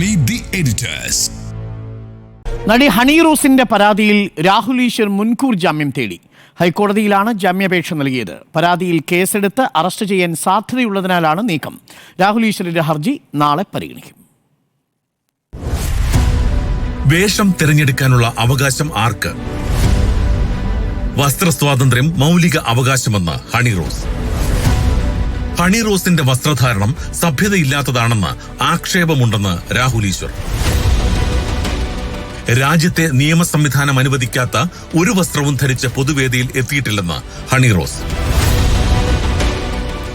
Meet the editors നടി ഹണി റോസിന്റെ പരാതിയിൽ രാഹുൽ ഈശ്വർ മുൻകൂർ ജാമ്യം തേടി. ഹൈക്കോടതിയിലാണ് ജാമ്യാപേക്ഷ നൽകിയത്. പരാതിയിൽ കേസെടുത്ത് അറസ്റ്റ് ചെയ്യാൻ സാധ്യതയുള്ളതിനാലാണ് നീക്കം. രാഹുൽ ഈശ്വറിന്റെ ഹർജി നാളെ പരിഗണിക്കും. വേഷം തിരഞ്ഞെടുക്കാനുള്ള അവകാശം ആർക്ക്? വസ്ത്ര സ്വാതന്ത്ര്യം മൗലിക അവകാശമെന്ന് ഹണി റോസ്. ഹണി റോസിന്റെ വസ്ത്രധാരണം സഭ്യതയില്ലാത്തതാണെന്ന് ആക്ഷേപമുണ്ടെന്ന് രാഹുൽ ഈശ്വർ. രാജ്യത്തെ നിയമ സംവിധാനം അനുവദിക്കാത്ത ഒരു വസ്ത്രവും ധരിച്ച പൊതുവേദിയിൽ എത്തിയിട്ടില്ലെന്ന് ഹണി റോസ്.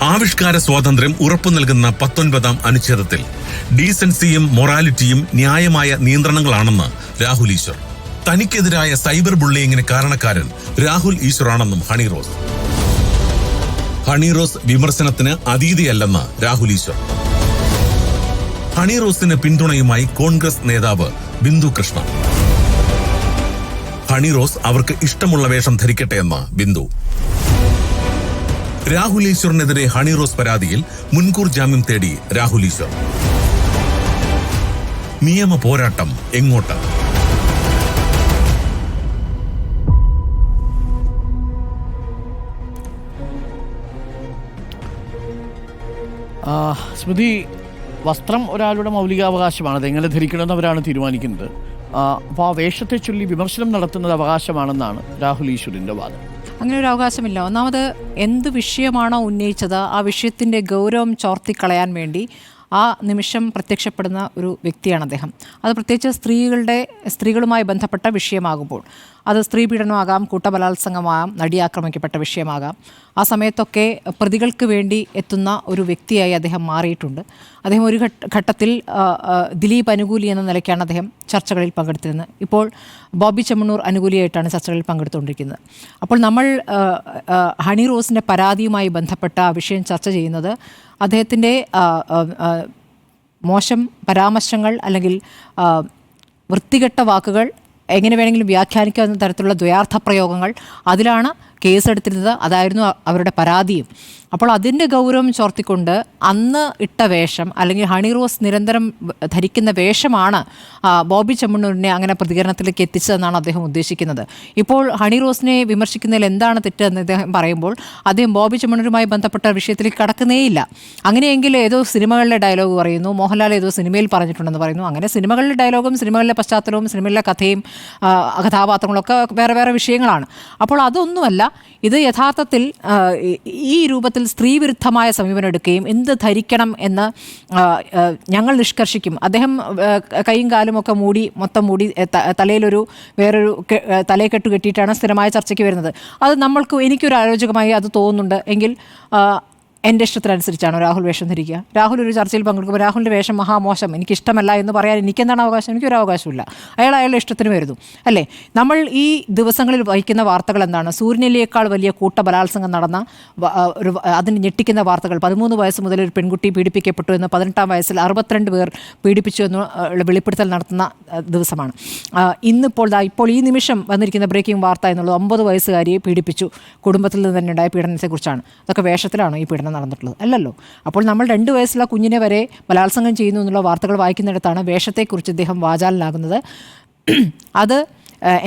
ആവിഷ്കാര സ്വാതന്ത്ര്യം ഉറപ്പു നൽകുന്ന പത്തൊൻപതാം അനുച്ഛേദത്തിൽ ഡീസൻസിയും മൊറാലിറ്റിയും ന്യായമായ നിയന്ത്രണങ്ങളാണെന്ന് രാഹുൽ ഈശ്വർ. തനിക്കെതിരായ സൈബർ ബുള്ളിയിങ്ങിന് കാരണക്കാരൻ രാഹുൽ ഈശ്വറാണെന്നും ഹണി റോസ്. ഹണി റോസ് വിമർശനത്തിന് അതീതിയല്ലെന്ന് രാഹുൽ ഈശ്വർ. ഹണി റോസിന് പിന്തുണയുമായി കോൺഗ്രസ് നേതാവ് ബിന്ദു കൃഷ്ണ. ഹണി റോസ് അവർക്ക് ഇഷ്ടമുള്ള വേഷം ധരിക്കട്ടെ എന്ന് ബിന്ദു. രാഹുൽ ഈശ്വറിനെതിരെ ഹണി റോസ് പരാതിയിൽ മുൻകൂർ ജാമ്യം തേടി രാഹുൽ ഈശ്വർ. നിയമ പോരാട്ടം എങ്ങോട്ട്? സ്മൃതി വസ്ത്രം ഒരാളുടെ മൗലികാവകാശമാണ്. അതെങ്ങനെ ധരിക്കണമെന്ന് അവരാണ് തീരുമാനിക്കുന്നത്. അപ്പോൾ ആ വേഷത്തെ ചൊല്ലി വിമർശനം നടത്തുന്നത് അവകാശമാണെന്നാണ് രാഹുൽ ഈശ്വരിന്റെ വാദം. അങ്ങനെ ഒരു അവകാശമില്ല. ഒന്നാമത് എന്ത് വിഷയമാണോ ഉന്നയിച്ചത് ആ വിഷയത്തിന്റെ ഗൗരവം ചോർത്തിക്കളയാൻ വേണ്ടി ആ നിമിഷം പ്രത്യക്ഷപ്പെടുന്ന ഒരു വ്യക്തിയാണ് അദ്ദേഹം. അത് പ്രത്യേകിച്ച് സ്ത്രീകളുടെ സ്ത്രീകളുമായി ബന്ധപ്പെട്ട വിഷയമാകുമ്പോൾ അത് സ്ത്രീ പീഡനമാകാം കൂട്ടബലാത്സംഗമാകാം നടി ആക്രമിക്കപ്പെട്ട വിഷയമാകാം. ആ സമയത്തൊക്കെ പ്രതികൾക്ക് വേണ്ടി എത്തുന്ന ഒരു വ്യക്തിയായി അദ്ദേഹം മാറിയിട്ടുണ്ട്. അദ്ദേഹം ഒരു ഘട്ടത്തിൽ ദിലീപ് അനുകൂലി എന്ന നിലയ്ക്കാണ് അദ്ദേഹം ചർച്ചകളിൽ പങ്കെടുത്തിരുന്നത്. ഇപ്പോൾ ബോബി ചെമ്മണ്ണൂർ അനുകൂലിയായിട്ടാണ് ചർച്ചകളിൽ പങ്കെടുത്തുകൊണ്ടിരിക്കുന്നത്. അപ്പോൾ നമ്മൾ ഹണി റോസിന്റെ പരാതിയുമായി ബന്ധപ്പെട്ട ആ വിഷയം ചർച്ച ചെയ്യുന്നത് അദ്ദേഹത്തിന്റെ മോശം പരാമർശങ്ങൾ അല്ലെങ്കിൽ വൃത്തികെട്ട വാക്കുകൾ എങ്ങനെ വേണമെങ്കിലും വ്യാഖ്യാനിക്കാവുന്ന തരത്തിലുള്ള ദ്വയാർത്ഥ പ്രയോഗങ്ങൾ അതിലാണ് കേസെടുത്തിരുന്നത് അതായിരുന്നു അവരുടെ പരാതിയും. അപ്പോൾ അതിന്റെ ഗൗരവം ചോർത്തിക്കൊണ്ട് അന്ന് ഇട്ട വേഷം അല്ലെങ്കിൽ ഹണി റോസ് നിരന്തരം ധരിക്കുന്ന വേഷമാണ് ബോബി ചെമ്മണ്ണൂരിനെ അങ്ങനെ പ്രതികരണത്തിലേക്ക് എത്തിച്ചതെന്നാണ് അദ്ദേഹം ഉദ്ദേശിക്കുന്നത്. ഇപ്പോൾ ഹണി റോസിനെ വിമർശിക്കുന്നതിൽ എന്താണ് തെറ്റെന്ന് അദ്ദേഹം പറയുമ്പോൾ അദ്ദേഹം ബോബി ചെമ്മണ്ണൂരുമായി ബന്ധപ്പെട്ട വിഷയത്തിലേക്ക് കടക്കുന്നേയില്ല. അങ്ങനെയെങ്കിൽ ഏതോ സിനിമകളിലെ ഡയലോഗ് പറയുന്നു മോഹൻലാൽ ഏതോ സിനിമയിൽ പറഞ്ഞിട്ടുണ്ടെന്ന് പറയുന്നു. അങ്ങനെ സിനിമകളിലെ ഡയലോഗും സിനിമകളിലെ പശ്ചാത്തലവും സിനിമയിലെ കഥയും കഥാപാത്രങ്ങളൊക്കെ വേറെ വേറെ വിഷയങ്ങളാണ്. അപ്പോൾ അതൊന്നുമല്ല ഇത് യഥാർത്ഥത്തിൽ ഈ- രൂപത്തിൽ സ്ത്രീവിരുദ്ധമായ സമീപനം എടുക്കുകയും എന്ത് ധരിക്കണം എന്ന് ഞങ്ങൾ നിഷ്കർഷിക്കും. അദ്ദേഹം കൈയും കാലും ഒക്കെ മൂടി മൊത്തം മൂടി തലയിലൊരു വേറൊരു തലയെക്കെട്ട് കെട്ടിയിട്ടാണ് സ്ഥിരമായ ചർച്ചയ്ക്ക് വരുന്നത്. അത് നമ്മൾക്ക് എനിക്കൊരു അരോചകമായി അത് തോന്നുന്നുണ്ട്. എങ്കിൽ എന്റെ ഇഷ്ടത്തിനനുസരിച്ചാണോ രാഹുൽ വേഷം ധരിക്കുക. രാഹുൽ ഒരു ചർച്ചയിൽ പങ്കെടുക്കുമ്പോൾ രാഹുലിന്റെ വേഷം മഹാമോശം എനിക്കിഷ്ടമല്ല എന്ന് പറയാൻ എനിക്കെന്താണ് അവകാശം? എനിക്കൊരു അവകാശമില്ല അയാൾ അയാളുടെ ഇഷ്ടത്തിന് വരുന്നു. അല്ലേ? നമ്മൾ ഈ ദിവസങ്ങളിൽ വഹിക്കുന്ന വാർത്തകൾ എന്താണ്? സൂര്യനിലേക്കാൾ വലിയ കൂട്ട ബലാത്സംഗം നടന്ന ഒരു അതിന് ഞെട്ടിക്കുന്ന വാർത്തകൾ. പതിമൂന്ന് വയസ്സ് മുതൽ ഒരു പെൺകുട്ടി പീഡിപ്പിക്കപ്പെട്ടു എന്ന് പതിനെട്ടാം വയസ്സിൽ അറുപത്തിരണ്ട് പേർ പീഡിപ്പിച്ചു എന്ന് വെളിപ്പെടുത്തൽ നടത്തുന്ന ദിവസമാണ്. ഇന്നിപ്പോൾ ഇപ്പോൾ ഈ നിമിഷം വന്നിരിക്കുന്ന ബ്രേക്കിംഗ് വാർത്ത എന്നുള്ളത് ഒമ്പത് വയസ്സുകാരിയെ പീഡിപ്പിച്ചു. കുടുംബത്തിൽ നിന്ന് തന്നെ ഉണ്ടായ പീഡനത്തെക്കുറിച്ചാണ്. അതൊക്കെ വേഷത്തിലാണോ ഈ പീഡനം. നടന്നിട്ടുള്ളത്. അല്ലല്ലോ? അപ്പോൾ നമ്മൾ രണ്ട് വയസ്സുള്ള കുഞ്ഞിനെ വരെ ബലാത്സംഗം ചെയ്യുന്നു എന്നുള്ള വാർത്തകൾ വായിക്കുന്നിടത്താണ് വേഷത്തെക്കുറിച്ച് അദ്ദേഹം വാചാലനാകുന്നത്. അത്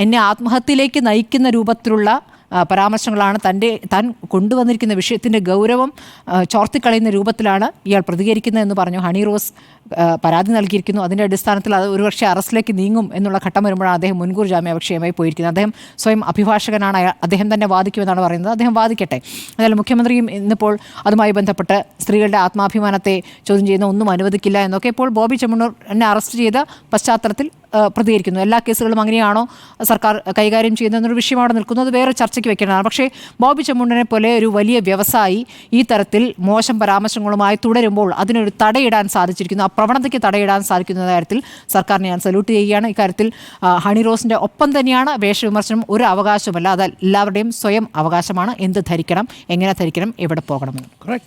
എന്നെ ആത്മഹത്യയിലേക്ക് നയിക്കുന്ന രൂപത്തിലുള്ള പരാമർശങ്ങളാണ് തന്റെ താൻ കൊണ്ടുവന്നിരിക്കുന്ന വിഷയത്തിന്റെ ഗൗരവം ചോർത്തിക്കളയുന്ന രൂപത്തിലാണ് ഇയാൾ പ്രതികരിക്കുന്നതെന്ന് പറഞ്ഞു. ഹണി റോസ് പരാതി നൽകിയിരിക്കുന്നു. അതിന്റെ അടിസ്ഥാനത്തിൽ അത് ഒരുപക്ഷെ അറസ്റ്റിലേക്ക് നീങ്ങും എന്നുള്ള ഘട്ടം വരുമ്പോഴാണ് അദ്ദേഹം മുൻകൂർ ജാമ്യാപേക്ഷയുമായി പോയിരിക്കുന്നത്. അദ്ദേഹം സ്വയം അഭിഭാഷകനാണ്. അദ്ദേഹം തന്നെ വാദിക്കുമെന്നാണ് പറയുന്നത്. അദ്ദേഹം വാദിക്കട്ടെ. എന്നാൽ മുഖ്യമന്ത്രിയും ഇന്നിപ്പോൾ അതുമായി ബന്ധപ്പെട്ട് സ്ത്രീകളുടെ ആത്മാഭിമാനത്തെ ചോദ്യം ചെയ്യുന്ന ഒന്നും അനുവദിക്കില്ല എന്നൊക്കെ ഇപ്പോൾ ബോബി ചെമ്മണ്ണൂർ എന്നെ അറസ്റ്റ് ചെയ്ത പശ്ചാത്തലത്തിൽ പ്രതികരിക്കുന്നു. എല്ലാ കേസുകളും അങ്ങനെയാണോ സർക്കാർ കൈകാര്യം ചെയ്യുന്നതെന്നൊരു വിഷയം അവിടെ നിൽക്കുന്നത് വേറെ ചർച്ചയ്ക്ക് വെക്കേണ്ടതാണ്. പക്ഷേ ബോബി ചെമ്മുണ്ടനെ പോലെ ഒരു വലിയ വ്യവസായി ഈ തരത്തിൽ മോശം പരാമർശങ്ങളുമായി തുടരുമ്പോൾ അതിനൊരു തടയിടാൻ സാധിച്ചിരിക്കുന്നു. ആ പ്രവണതയ്ക്ക് തടയിടാൻ സാധിക്കുന്ന കാര്യത്തിൽ സർക്കാരിനെ ഞാൻ സല്യൂട്ട് ചെയ്യുകയാണ്. ഇക്കാര്യത്തിൽ ഹണി റോസിന്റെ ഒപ്പം തന്നെയാണ് വേഷവിമർശനം ഒരു അവകാശമല്ല അത് എല്ലാവരുടെയും സ്വയം അവകാശമാണ്. എന്ത് ധരിക്കണം എങ്ങനെ ധരിക്കണം എവിടെ പോകണമെന്ന്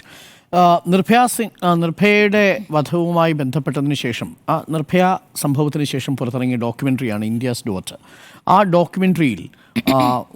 നിർഭയ സിംഗ് നിർഭയയുടെ വധവുമായി ബന്ധപ്പെട്ടതിന് ശേഷം ആ നിർഭയ സംഭവത്തിന് ശേഷം പുറത്തിറങ്ങിയ ഡോക്യുമെന്ററിയാണ് ഇന്ത്യാസ് ഡോട്ട്. ആ ഡോക്യുമെന്ററിയിൽ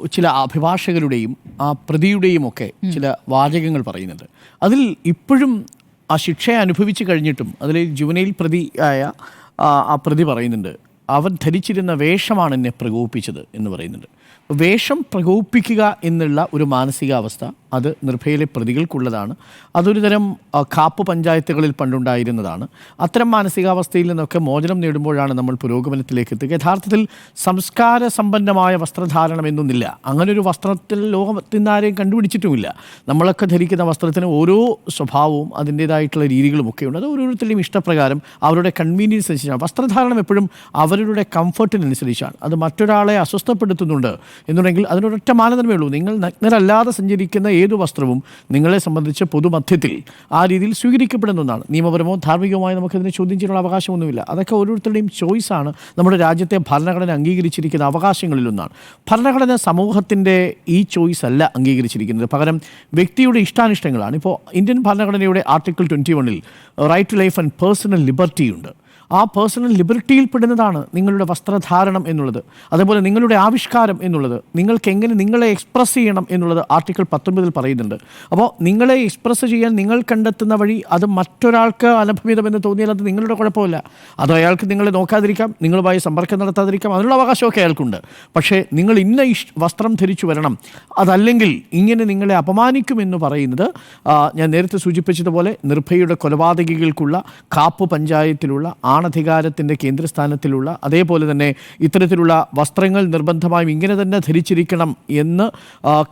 ചില അഭിഭാഷകരുടെയും ആ പ്രതിയുടെയും ഒക്കെ ചില വാചകങ്ങൾ പറയുന്നുണ്ട് അതിൽ ഇപ്പോഴും ആ ശിക്ഷ അനുഭവിച്ചു കഴിഞ്ഞിട്ടും അതിൽ ജുവനയിൽ പ്രതി ആയ ആ പ്രതി പറയുന്നുണ്ട് അവൻ ധരിച്ചിരുന്ന വേഷമാണ് എന്നെ പ്രകോപിപ്പിച്ചത് എന്ന് പറയുന്നുണ്ട്. വേഷം പ്രകോപിപ്പിക്കുക എന്നുള്ള ഒരു മാനസികാവസ്ഥ അത് നിർഭയയിലെ പ്രതികൾക്കുള്ളതാണ്. അതൊരു തരം കാപ്പ് പഞ്ചായത്തുകളിൽ പണ്ടുണ്ടായിരുന്നതാണ്. അത്തരം മാനസികാവസ്ഥയിൽ നിന്നൊക്കെ മോചനം നേടുമ്പോഴാണ് നമ്മൾ പുരോഗമനത്തിലേക്ക് എത്തുക. യഥാർത്ഥത്തിൽ സംസ്കാര സമ്പന്നമായ വസ്ത്രധാരണം എന്നൊന്നില്ല. അങ്ങനെ ഒരു വസ്ത്രത്തിൽ ലോകത്തിനാരെയും കണ്ടുപിടിച്ചിട്ടുമില്ല. നമ്മളൊക്കെ ധരിക്കുന്ന വസ്ത്രത്തിന് ഓരോ സ്വഭാവവും അതിന്റേതായിട്ടുള്ള രീതികളും ഒക്കെ ഉണ്ട് അത് ഓരോരുത്തരുടെയും ഇഷ്ടപ്രകാരം അവരുടെ കൺവീനിയൻസ് അനുസരിച്ചാണ് വസ്ത്രധാരണം എപ്പോഴും അവരുടെ കംഫർട്ടിനനുസരിച്ചാണ് അത് മറ്റൊരാളെ അസ്വസ്ഥപ്പെടുത്തുന്നുണ്ട്. എന്നുണ്ടെങ്കിൽ അതിനൊരൊറ്റ മാനദണ്ഡമേ ഉള്ളൂ. നിങ്ങൾ നഗ്നരല്ലാതെ സഞ്ചരിക്കുന്ന ഏതു വസ്ത്രവും നിങ്ങളെ സംബന്ധിച്ച് പൊതുമധ്യത്തിൽ ആ രീതിയിൽ സ്വീകരിക്കപ്പെടുന്ന ഒന്നാണ്. നിയമപരമോ ധാർമ്മികമോ നമുക്കതിനെ ചോദ്യം ചെയ്യാനുള്ള അവകാശമൊന്നുമില്ല. അതൊക്കെ ഓരോരുത്തരുടെയും ചോയ്സാണ് നമ്മുടെ രാജ്യത്തെ ഭരണഘടന അംഗീകരിച്ചിരിക്കുന്ന അവകാശങ്ങളിലൊന്നാണ് ഭരണഘടന സമൂഹത്തിന്റെ ഈ ചോയ്സ് അല്ല അംഗീകരിച്ചിരിക്കുന്നത്. പകരം വ്യക്തിയുടെ ഇഷ്ടാനിഷ്ടങ്ങളാണ്. ഇപ്പോൾ ഇന്ത്യൻ ഭരണഘടനയുടെ ആർട്ടിക്കിൾ ട്വന്റി വണ്ണിൽ right to life and personal liberty ഉണ്ട്. ആ പേഴ്സണൽ ലിബർട്ടിയിൽപ്പെടുന്നതാണ് നിങ്ങളുടെ വസ്ത്രധാരണം എന്നുള്ളത്. അതേപോലെ നിങ്ങളുടെ ആവിഷ്കാരം എന്നുള്ളത്. നിങ്ങൾക്ക് എങ്ങനെ നിങ്ങളെ എക്സ്പ്രസ് ചെയ്യണം എന്നുള്ളത് ആർട്ടിക്കിൾ പത്തൊൻപതിൽ പറയുന്നുണ്ട്. അപ്പോൾ നിങ്ങളെ എക്സ്പ്രസ് ചെയ്യാൻ നിങ്ങൾ കണ്ടെത്തുന്ന വഴി അത് മറ്റൊരാൾക്ക് അനഭിമിതമെന്ന് തോന്നിയാൽ അത് നിങ്ങളുടെ കുഴപ്പമില്ല. അത് അയാൾക്ക് നിങ്ങളെ നോക്കാതിരിക്കാം നിങ്ങളുമായി സമ്പർക്കം നടത്താതിരിക്കാം അതിനുള്ള അവകാശമൊക്കെ അയാൾക്കുണ്ട്. പക്ഷേ നിങ്ങൾ ഇന്ന ഇഷ് വസ്ത്രം ധരിച്ചു വരണം അതല്ലെങ്കിൽ ഇങ്ങനെ നിങ്ങളെ അപമാനിക്കുമെന്ന് പറയുന്നത് ആ, ഞാൻ നേരത്തെ സൂചിപ്പിച്ചതുപോലെ നിർഭയയുടെ കൊലപാതകികൾക്കുള്ള കാപ്പ് പഞ്ചായത്തിലുള്ള ആണധികാരത്തിന്റെ കേന്ദ്രസ്ഥാനത്തിലുള്ള അതേപോലെ തന്നെ ഇത്തരത്തിലുള്ള വസ്ത്രങ്ങൾ നിർബന്ധമായും ഇങ്ങനെ തന്നെ ധരിച്ചിരിക്കണം എന്ന്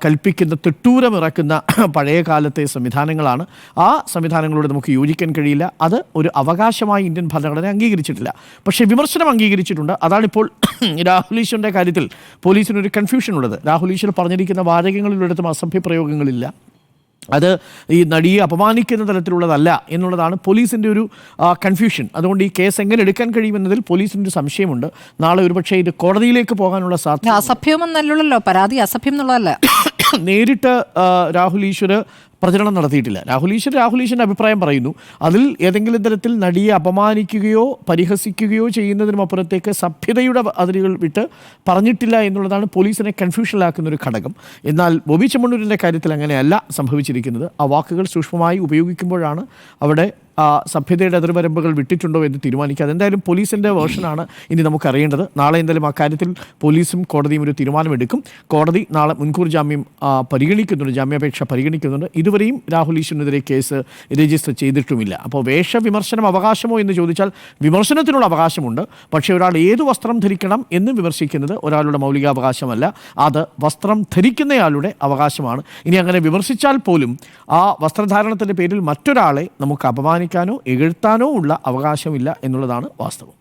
കൽപ്പിക്കുന്ന തിട്ടൂരമിറക്കുന്ന പഴയ കാലത്തെ സംവിധാനങ്ങളാണ്. ആ സംവിധാനങ്ങളോട് നമുക്ക് യോജിക്കാൻ കഴിയില്ല. അത് ഒരു അവകാശമായി ഇന്ത്യൻ ഭരണഘടന അംഗീകരിച്ചിട്ടില്ല. പക്ഷേ വിമർശനം അംഗീകരിച്ചിട്ടുണ്ട്. അതാണിപ്പോൾ രാഹുൽ ഈശ്വറിന്റെ കാര്യത്തിൽ പോലീസിനൊരു കൺഫ്യൂഷൻ ഉള്ളത്. രാഹുൽ ഈശ്വർ പറഞ്ഞിരിക്കുന്ന വാചകങ്ങളിലൊരിടത്തും അസഭ്യ പ്രയോഗങ്ങളില്ല അത് ഈ നടിയെ അപമാനിക്കുന്ന തരത്തിലുള്ളതല്ല എന്നുള്ളതാണ് പോലീസിന്റെ ഒരു കൺഫ്യൂഷൻ അതുകൊണ്ട് ഈ കേസ് എങ്ങനെ എടുക്കാൻ കഴിയുമെന്നതിൽ പോലീസിന്റെ ഒരു സംശയമുണ്ട്. നാളെ ഒരുപക്ഷേ ഇത് കോടതിയിലേക്ക് പോകാനുള്ള സാധ്യത അസഭ്യമെന്നല്ലോ പരാതി അസഭ്യം എന്നുള്ളതല്ല. നേരിട്ട് രാഹുൽ ഈശ്വർ പ്രചരണം നടത്തിയിട്ടില്ല. രാഹുൽ ഈശ്വർ രാഹുൽ ഈശ്വരന്റെ അഭിപ്രായം പറയുന്നു. അതിൽ ഏതെങ്കിലും തരത്തിൽ നടിയെ അപമാനിക്കുകയോ പരിഹസിക്കുകയോ ചെയ്യുന്നതിനും അപ്പുറത്തേക്ക് സഭ്യതയുടെ അതിരുകൾ വിട്ട് പറഞ്ഞിട്ടില്ല എന്നുള്ളതാണ് പോലീസിനെ കൺഫ്യൂഷനിലാക്കുന്ന ഒരു ഘടകം. എന്നാൽ ബോബി ചെമ്മണ്ണൂരിന്റെ കാര്യത്തിൽ അങ്ങനെയല്ല സംഭവിച്ചിരിക്കുന്നത്. ആ വാക്കുകൾ സൂക്ഷ്മമായി ഉപയോഗിക്കുമ്പോഴാണ് അവിടെ സഭ്യതയുടെ അതിർവരമ്പുകൾ വിട്ടിട്ടുണ്ടോ എന്ന് തീരുമാനിക്കുക എന്തായാലും പോലീസിന്റെ വേർഷനാണ് ഇനി നമുക്കറിയേണ്ടത്. നാളെ എന്തായാലും അക്കാര്യത്തിൽ പോലീസും കോടതിയും ഒരു തീരുമാനമെടുക്കും. കോടതി നാളെ മുൻകൂർ ജാമ്യം പരിഗണിക്കുന്നുണ്ട്. ജാമ്യാപേക്ഷ പരിഗണിക്കുന്നുണ്ട്. ഇതുവരെയും രാഹുൽ ഈശ്വറിനെതിരെ കേസ് രജിസ്റ്റർ ചെയ്തിട്ടുമില്ല. അപ്പോൾ വേഷവിമർശനം അവകാശമോ എന്ന് ചോദിച്ചാൽ വിമർശനത്തിനുള്ള അവകാശമുണ്ട്. പക്ഷേ ഒരാൾ ഏത് വസ്ത്രം ധരിക്കണം എന്ന് വിമർശിക്കുന്നത് ഒരാളുടെ മൗലികാവകാശമല്ല. അത് വസ്ത്രം ധരിക്കുന്നയാളുടെ അവകാശമാണ്. ഇനി അങ്ങനെ വിമർശിച്ചാൽ പോലും ആ വസ്ത്രധാരണത്തിന്റെ പേരിൽ മറ്റൊരാളെ നമുക്ക് അപമാനിക്കാനോ എഴുത്താനോ ഉള്ള അവകാശമില്ല എന്നുള്ളതാണ് വാസ്തവം.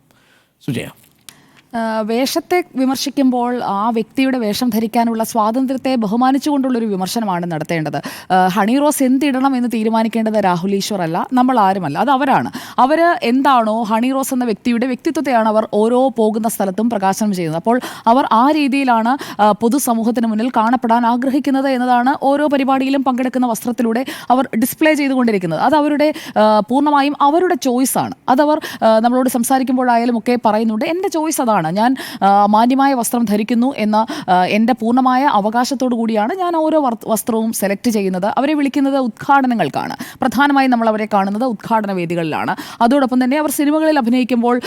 സുജയ. വേഷത്തെ വിമർശിക്കുമ്പോൾ ആ വ്യക്തിയുടെ വേഷം ധരിക്കാനുള്ള സ്വാതന്ത്ര്യത്തെ ബഹുമാനിച്ചുകൊണ്ടുള്ളൊരു വിമർശനമാണ് നടത്തേണ്ടത്. ഹണി റോസ് എന്തിടണം എന്ന് തീരുമാനിക്കേണ്ടത് രാഹുൽ ഈശ്വർ അല്ല നമ്മൾ ആരുമല്ല അത് അവരാണ്. അവർ എന്താണോ ഹണി റോസ് എന്ന വ്യക്തിയുടെ വ്യക്തിത്വത്തെയാണ് അവർ ഓരോ പോകുന്ന സ്ഥലത്തും പ്രകാശനം ചെയ്യുന്നത്. അപ്പോൾ അവർ ആ രീതിയിലാണ് പൊതുസമൂഹത്തിന് മുന്നിൽ കാണപ്പെടാൻ ആഗ്രഹിക്കുന്നത് എന്നതാണ് ഓരോ പരിപാടിയിലും പങ്കെടുക്കുന്ന വസ്ത്രത്തിലൂടെ അവർ ഡിസ്പ്ലേ ചെയ്തുകൊണ്ടിരിക്കുന്നത്. അത് അവരുടെ പൂർണമായും അവരുടെ ചോയ്സാണ്. അതവർ നമ്മളോട് സംസാരിക്കുമ്പോഴായാലും ഒക്കെ പറയുന്നുണ്ട് എന്റെ ചോയ്സ് അതാണ്. ഞാൻ ആ, മാന്യമായ വസ്ത്രം ധരിക്കുന്നു എന്ന എന്റെ പൂർണമായ അവകാശത്തോടു കൂടിയാണ് ഞാൻ ഓരോ വസ്ത്രവും സെലക്ട് ചെയ്യുന്നത്. അവരെ വിളിക്കുന്നത് ഉദ്ഘാടനങ്ങൾക്കാണ്. പ്രധാനമായും നമ്മൾ അവരെ കാണുന്നത് ഉദ്ഘാടന വേദികളിലാണ്. അതോടൊപ്പം തന്നെ അവർ സിനിമകളിൽ അഭിനയിക്കുമ്പോൾ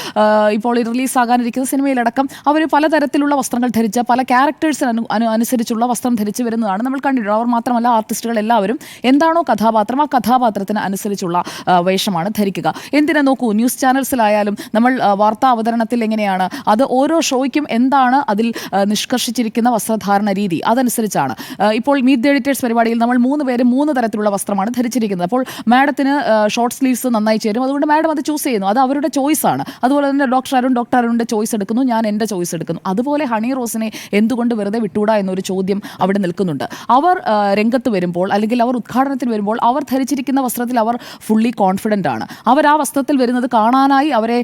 ഇപ്പോൾ റിലീസാകാനിരിക്കുന്ന സിനിമയിലടക്കം അവർ പലതരത്തിലുള്ള വസ്ത്രങ്ങൾ ധരിച്ച് പല ക്യാരക്ടേഴ്സിന് അനു അനു- അനുസരിച്ചുള്ള വസ്ത്രം ധരിച്ച് വരുന്നതാണ് നമ്മൾ കണ്ടിട്ടുള്ളത്. അവർ മാത്രമല്ല ആർട്ടിസ്റ്റുകൾ എല്ലാവരും എന്താണോ കഥാപാത്രം ആ കഥാപാത്രത്തിന് അനുസരിച്ചുള്ള വേഷമാണ് ധരിക്കുക. എന്തിനാ നോക്കൂ ന്യൂസ് ചാനൽസിലായാലും നമ്മൾ വാർത്താ അവതരണത്തിൽ എങ്ങനെയാണ് അത് ഓരോ ഷോയ്ക്കും എന്താണ് അതിൽ നിഷ്കർഷിച്ചിരിക്കുന്ന വസ്ത്രധാരണ രീതി? അതനുസരിച്ചാണ്. ഇപ്പോൾ മീറ്റ് ദ എഡിറ്റേഴ്സ് പരിപാടിയിൽ നമ്മൾ മൂന്ന് പേര് മൂന്ന് തരത്തിലുള്ള വസ്ത്രമാണ് ധരിച്ചിരിക്കുന്നത്. അപ്പോൾ മാഡത്തിന് ഷോർട്ട് സ്ലീവ്സ് നന്നായി ചേരും. അതുകൊണ്ട് മാഡം അത് ചൂസ് ചെയ്യുന്നു. അത് അവരുടെ ചോയ്സ് ആണ്. അതുപോലെ തന്നെ ഡോക്ടർ അരുൺ ഡോക്ടർ അരുണിന്റെ ചോയ്സ് എടുക്കുന്നു. ഞാൻ എന്റെ ചോയ്സ് എടുക്കുന്നു. അതുപോലെ ഹണി റോസിനെ എന്തുകൊണ്ട് വെറുതെ വിട്ടുകൂടാ എന്നൊരു ചോദ്യം അവിടെ നിൽക്കുന്നുണ്ട്. അവർ രംഗത്ത് വരുമ്പോൾ അല്ലെങ്കിൽ അവർ ഉദ്ഘാടനത്തിൽ വരുമ്പോൾ അവർ ധരിച്ചിരിക്കുന്ന വസ്ത്രത്തിൽ അവർ ഫുള്ളി കോൺഫിഡന്റ് ആണ്. അവർ ആ വസ്ത്രത്തിൽ വരുന്നത് കാണാനായി അവരെ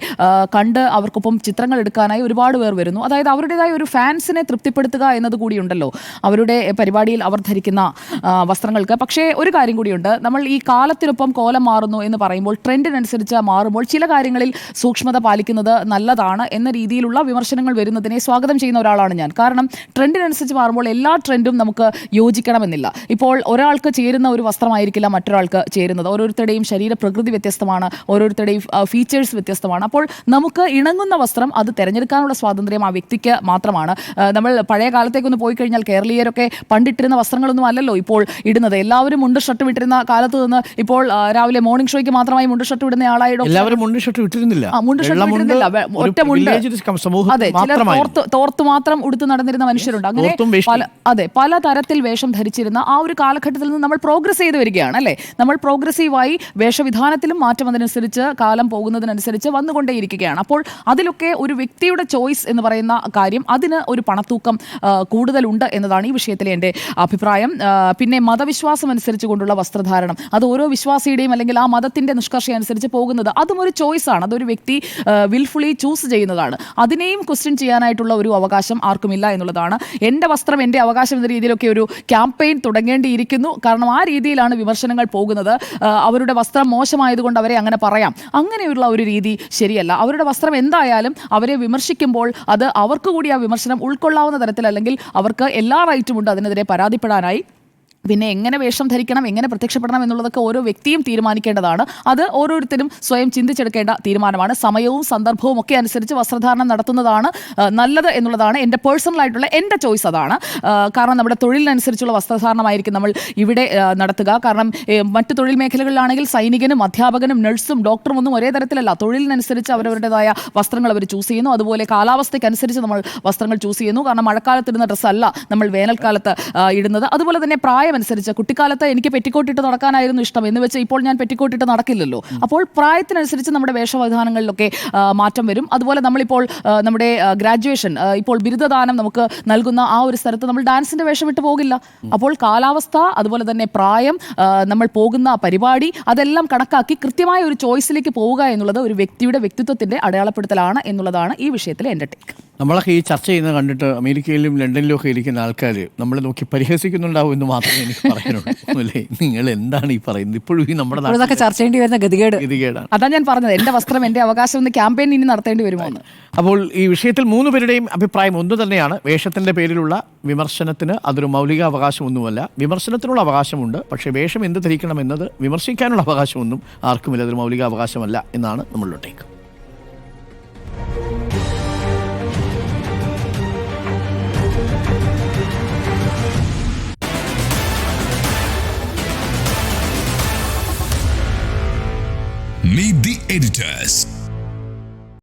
കണ്ട് അവർക്കൊപ്പം ചിത്രങ്ങൾ എടുക്കാനായി ഒരുപാട് പേർ വരുന്നു. അതായത് അവരുടേതായ ഒരു ഫാൻസിനെ തൃപ്തിപ്പെടുത്തുക എന്നത് കൂടിയുണ്ടല്ലോ. അവരുടെ പരിപാടിയിൽ അവർ ധരിക്കുന്ന വസ്ത്രങ്ങൾക്ക്. പക്ഷേ ഒരു കാര്യം കൂടിയുണ്ട്. നമ്മൾ ഈ കാലത്തിനൊപ്പം കോലം മാറുന്നു എന്ന് പറയുമ്പോൾ ട്രെൻഡിനനുസരിച്ച് മാറുമ്പോൾ ചില കാര്യങ്ങളിൽ സൂക്ഷ്മത പാലിക്കുന്നത് നല്ലതാണ് എന്ന രീതിയിലുള്ള വിമർശനങ്ങൾ വരുന്നതിനെ സ്വാഗതം ചെയ്യുന്ന ഒരാളാണ് ഞാൻ. കാരണം ട്രെൻഡിനനുസരിച്ച് മാറുമ്പോൾ എല്ലാ ട്രെൻഡും നമുക്ക് യോജിക്കണമെന്നില്ല. ഇപ്പോൾ ഒരാൾക്ക് ചേരുന്ന ഒരു വസ്ത്രമായിരിക്കില്ല മറ്റൊരാൾക്ക് ചേരുന്നത്. ഓരോരുത്തരുടെയും ശരീര പ്രകൃതി വ്യത്യസ്തമാണ്. ഓരോരുത്തരുടെയും ഫീച്ചേഴ്സ് വ്യത്യസ്തമാണ്. അപ്പോൾ നമുക്ക് ഇണങ്ങുന്ന വസ്ത്രം അത് തിരഞ്ഞെടുക്കാനുള്ള സ്വാതന്ത്ര്യം ആ വ്യക്തിക്ക് മാത്രമാണ്. നമ്മൾ പഴയ കാലത്തേക്കൊന്ന് പോയി കഴിഞ്ഞാൽ കേരളീയരൊക്കെ പണ്ടിട്ടിരുന്ന വസ്ത്രങ്ങളൊന്നും അല്ലല്ലോ ഇപ്പോൾ ഇടുന്നത്. എല്ലാവരും മുണ്ട് ഷർട്ട് വിട്ടിരുന്ന കാലത്ത് നിന്ന് ഇപ്പോൾ രാവിലെ മോർണിംഗ് ഷോയ്ക്ക് മാത്രമായി മുണ്ട് ഷർട്ട് വിടുന്ന ആളായി ഡോക്ടർ എല്ലാവരും മുണ്ട് ഷർട്ട് വിട്ടിരുന്നില്ല. മുണ്ട് ഷർട്ട് വിട്ടിരുന്നില്ല. ഒറ്റ മുണ്ട്. അതെ തോർത്ത് തോർത്ത് മാത്രം ഉടുത്ത് നടന്നിരുന്ന മനുഷ്യരുണ്ട്. അങ്ങനെ പല അതെ പല തരത്തിൽ വേഷം ധരിച്ചിരുന്ന ആ ഒരു കാലഘട്ടത്തിൽ നിന്ന് നമ്മൾ പ്രോഗ്രസ് ചെയ്ത് വരികയാണ് അല്ലേ? നമ്മൾ പ്രോഗ്രസീവായി വേഷവിധാനത്തിലും മാറ്റം അതിനനുസരിച്ച് കാലം പോകുന്നതിനനുസരിച്ച് വന്നുകൊണ്ടേയിരിക്കുകയാണ്. അപ്പോൾ അതിലൊക്കെ ഒരു വ്യക്തിയുടെ ചോയ്സ് എന്ന് പറയുന്ന കാര്യം അതിന് ഒരു പണത്തൂക്കം കൂടുതലുണ്ട് എന്നതാണ് ഈ വിഷയത്തിലെ എന്റെ അഭിപ്രായം. പിന്നെ മതവിശ്വാസം അനുസരിച്ച് കൊണ്ടുള്ള വസ്ത്രധാരണം. അത് ഓരോ വിശ്വാസിയുടെയും അല്ലെങ്കിൽ ആ മതത്തിന്റെ നിഷ്കർഷ അനുസരിച്ച് പോകുന്നത് അതും ഒരു ചോയ്സ് ആണ്. അതൊരു വ്യക്തി വിൽഫുള്ളി ചൂസ് ചെയ്യുന്നതാണ്. അതിനെയും ക്വസ്റ്റ്യൻ ചെയ്യാനായിട്ടുള്ള ഒരു അവകാശം ആർക്കുമില്ല എന്നുള്ളതാണ്. എന്റെ വസ്ത്രം എന്റെ അവകാശം എന്ന രീതിയിലൊക്കെ ഒരു ക്യാമ്പയിൻ തുടങ്ങേണ്ടിയിരിക്കുന്നു. കാരണം ആ രീതിയിലാണ് വിമർശനങ്ങൾ പോകുന്നത്. അവരുടെ വസ്ത്രം മോശമായതുകൊണ്ട് അവരെ അങ്ങനെ പറയാം. അങ്ങനെയുള്ള ഒരു രീതി ശരിയല്ല. അവരുടെ വസ്ത്രം എന്തായാലും അവരെ വിമർശിക്കുമ്പോൾ അത് അവർക്ക് കൂടി ആ വിമർശനം ഉൾക്കൊള്ളാവുന്ന തരത്തിൽ അല്ലെങ്കിൽ അവർക്ക് എല്ലാ റൈറ്റും ഉണ്ട് അതിനെതിരെ പരാതിപ്പെടാനായി. പിന്നെ എങ്ങനെ വേഷം ധരിക്കണം എങ്ങനെ പ്രത്യക്ഷപ്പെടണം എന്നുള്ളതൊക്കെ ഓരോ വ്യക്തിയും തീരുമാനിക്കേണ്ടതാണ്. അത് ഓരോരുത്തരും സ്വയം ചിന്തിച്ചെടുക്കേണ്ട തീരുമാനമാണ്. സമയവും സന്ദർഭവും ഒക്കെ അനുസരിച്ച് വസ്ത്രധാരണം നടത്തുന്നതാണ് നല്ലത് എന്നുള്ളതാണ് എന്റെ പേഴ്സണലായിട്ടുള്ള എന്റെ ചോയ്സ് അതാണ്. കാരണം നമ്മുടെ തൊഴിലിനനുസരിച്ചുള്ള വസ്ത്രധാരണമായിരിക്കും നമ്മൾ ഇവിടെ നടത്തുക. കാരണം മറ്റു തൊഴിൽ മേഖലകളിലാണെങ്കിൽ സൈനികനും അധ്യാപകനും നഴ്സും ഡോക്ടറും ഒന്നും ഒരേ തരത്തിലല്ല. തൊഴിലിനനുസരിച്ച് അവരവരുടേതായ വസ്ത്രങ്ങൾ അവർ ചൂസ് ചെയ്യുന്നു. അതുപോലെ കാലാവസ്ഥയ്ക്കനുസരിച്ച് നമ്മൾ വസ്ത്രങ്ങൾ ചൂസ് ചെയ്യുന്നു. കാരണം മഴക്കാലത്ത് ഇടുന്ന ഡ്രസ്സല്ല നമ്മൾ വേനൽക്കാലത്ത് ഇടുന്നത്. അതുപോലെ തന്നെ പ്രായമനുസരിച്ച് കുട്ടിക്കാലത്ത് എനിക്ക് പെറ്റിക്കോട്ടിട്ട് നടക്കാനായിരുന്നു ഇഷ്ടം എന്ന് വെച്ച് ഇപ്പോൾ ഞാൻ പെറ്റിക്കോട്ടിട്ട് നടക്കില്ലല്ലോ. അപ്പോൾ പ്രായത്തിനനുസരിച്ച് നമ്മുടെ വേഷവിധാനങ്ങളിലൊക്കെ മാറ്റം വരും. അതുപോലെ നമ്മളിപ്പോൾ നമ്മുടെ ഗ്രാജുവേഷൻ ഇപ്പോൾ ബിരുദദാനം നമുക്ക് നൽകുന്ന ആ ഒരു സ്ഥലത്ത് നമ്മൾ ഡാൻസിന്റെ വേഷം വിട്ടു പോകില്ല. അപ്പോൾ കാലാവസ്ഥ അതുപോലെ തന്നെ പ്രായം നമ്മൾ പോകുന്ന പരിപാടി അതെല്ലാം കണക്കാക്കി കൃത്യമായ ഒരു ചോയ്സിലേക്ക് പോവുക എന്നുള്ളത് ഒരു വ്യക്തിയുടെ വ്യക്തിത്വത്തിന്റെ അടയാളപ്പെടുത്തലാണ് എന്നുള്ളതാണ് ഈ വിഷയത്തിലെ എന്റെ ടേക്ക് നമ്മളൊക്കെ ഈ ചർച്ച ചെയ്യുന്നത് കണ്ടിട്ട് അമേരിക്കയിലും ലണ്ടനിലും ഒക്കെ ഇരിക്കുന്ന ആൾക്കാർ നമ്മളെ നോക്കി പരിഹസിക്കുന്നുണ്ടാവും എന്ന് മാത്രമേ എനിക്ക് പറയാനുള്ളൂ. അല്ലേ? നിങ്ങൾ എന്താണ് ഈ പറയുന്നത്? ഇപ്പോഴും ഈ നമ്മുടെ ഇതൊക്കെ ചർച്ച ചെയ്യേണ്ടി വരുന്ന ഗതികേട്. ഗതികേടാണ്. അതാ ഞാൻ പറഞ്ഞത്. എന്റെ വസ്ത്രം എന്റെ അവകാശം എന്ന് ക്യാമ്പയിൻ ഇനി നടത്തേണ്ടി വരുമോന്ന് അപ്പോൾ ഈ വിഷയത്തിൽ മൂന്ന് പേരുടെയും അഭിപ്രായം ഒന്നു തന്നെയാണ്. വേഷത്തിന്റെ പേരിലുള്ള വിമർശനത്തിന് അതൊരു മൗലിക അവകാശമൊന്നുമല്ല വിമർശനത്തിനുള്ള അവകാശമുണ്ട്. പക്ഷേ വേഷം എന്ത് ധരിക്കണം എന്നത് വിമർശിക്കാനുള്ള അവകാശമൊന്നും ആർക്കുമില്ല. അതൊരു മൗലിക അവകാശമല്ല എന്നാണ് നമ്മളുടെ ടേക്ക് Meet the editors.